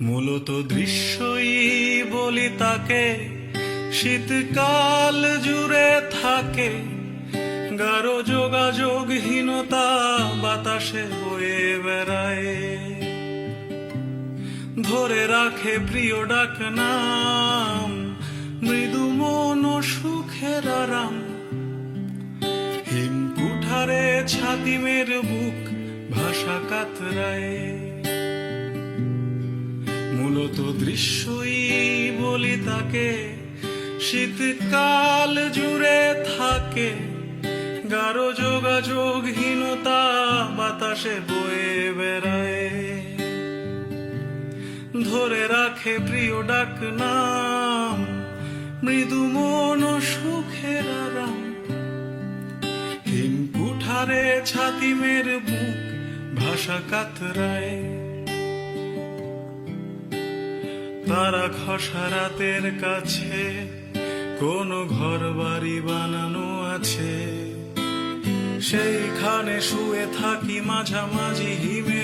মূলত দৃশ্যই বলি তাকে, শীতকাল জুড়ে থাকে। গাঢ় যোগাযোগহীনতা বাতাসে বয়ে বেড়ায়। ধরে রাখে প্রিয় ডাক নাম মৃদু মন সুখের আরাম। হিম কুঠারে ছাতিমের বুক ভাষা কাতরায়। মূলত দৃশ্যই বলি তাকে। শীতকাল জুড়ে থাকে, গাঢ় যোগাযোগহীনতা বাতাসে বয়ে বেড়ায়। ধরে রাখে প্রিয় ডাক নাম মৃদু মন সুখের আরাম। হিম কুঠারে ছাতিমের বুক ভাষা কাতরায়। তারা খসারাতের কাছে কোন ঘর বাড়ি বানানো আছে। সেইখানে শুয়ে থাকি মাঝামাঝি তিয়া